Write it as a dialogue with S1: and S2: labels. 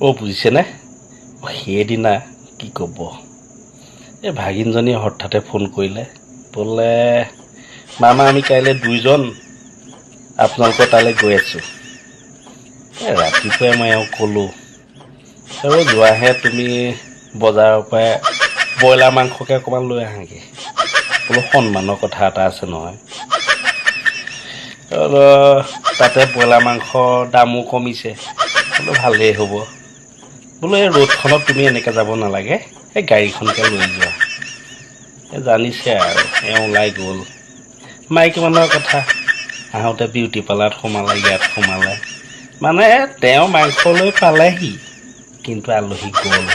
S1: অ' বুজিছেনে? সেইদিনা কি ক'ব? এই ভাগিনজনীয়ে হঠাতে ফোন কৰিলে বোলে মামা আমি কাইলৈ দুইজন আপোনালোকৰ তালৈ গৈ আছোঁ। এই ৰাতিপুৱাই মই এওঁক ক'লোঁ আৰু যোৱাহে তুমি বজাৰৰ পৰাই ব্ৰইলাৰ মাংসকে অকণমান লৈ আহাগৈ। বোলো সন্মানৰ কথা এটা আছে নহয়। তাতে ব্ৰইলাৰ মাংসৰ দামো কমিছে। বোলো ভালেই হ'ব। বোলো এই ৰ'দখনত তুমি এনেকৈ যাব নালাগে। এই গাড়ীখনকে লৈ যোৱা। এই জানিছে আৰু এওঁ ওলাই গ'ল। মাইকী মানুহৰ কথা আহোঁতে বিউটি পাৰ্লাৰত সোমালে ইয়াত সোমালে। মানে তেওঁ মাংস লৈ পালেহি কিন্তু আলহী গ'ল।